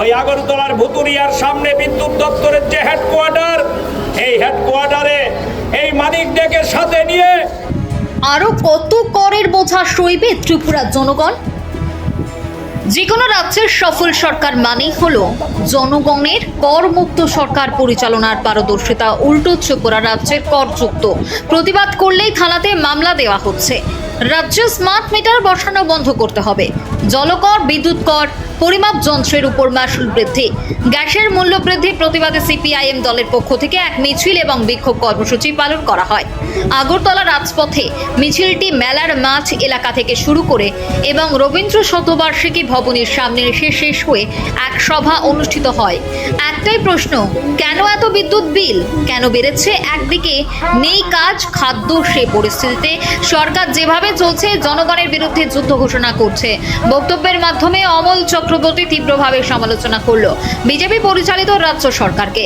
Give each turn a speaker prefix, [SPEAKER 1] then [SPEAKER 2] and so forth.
[SPEAKER 1] ওই আগরতলার ভুতুরিয়ার সামনে বিদ্যুৎ দপ্তরের যে হেডকোয়ার্টার এই হেডকোয়ার্টারে এই মানিক ডেকে সাথে নিয়ে
[SPEAKER 2] আরও কত করের বোঝা সইবে ত্রিপুরার জনগণ? যে কোনো রাজ্যের সফল সরকার মানেই হলো জনগণের করমুক্ত সরকার পরিচালনার পারদর্শিতা, উল্টো ত্রিপুরা রাজ্যের করযুক্ত। প্রতিবাদ করলেই থানাতে মামলা দেওয়া হচ্ছে। রাজ্যে স্মার্ট মিটার বসানো বন্ধ করতে হবে। জলকর বিদ্যুৎ কর পরিমাপ যন্ত্রের উপর মাসুল বৃদ্ধি। গ্যাসের মূল্য বৃদ্ধি প্রতিবাদে সিপিআইএম দলের পক্ষ থেকে এক মিছিল এবং বিক্ষোভ কর্মসূচি পালন করা হয়। আগরতলা রাজপথে মিছিলটি মেলার মাছ এলাকা থেকে শুরু করে এবং রবীন্দ্র শতবার্ষিকী ভবনের সামনে এসে শেষ হয়ে এক সভা অনুষ্ঠিত হয়। একটাই প্রশ্ন, কেন এত বিদ্যুৎ বিল? কেন বেড়েছে? একদিকে নেই কাজ, খাদ্য সে পরিস্থিতিতে সরকার যেভাবে চলছে, জনগণের বিরুদ্ধে যুদ্ধ ঘোষণা করছে। বক্তব্যের মাধ্যমে অমল চক্রবর্তী তীব্রভাবে সমালোচনা করল। বিজেপি পরিচালিত রাজ্য সরকারকে।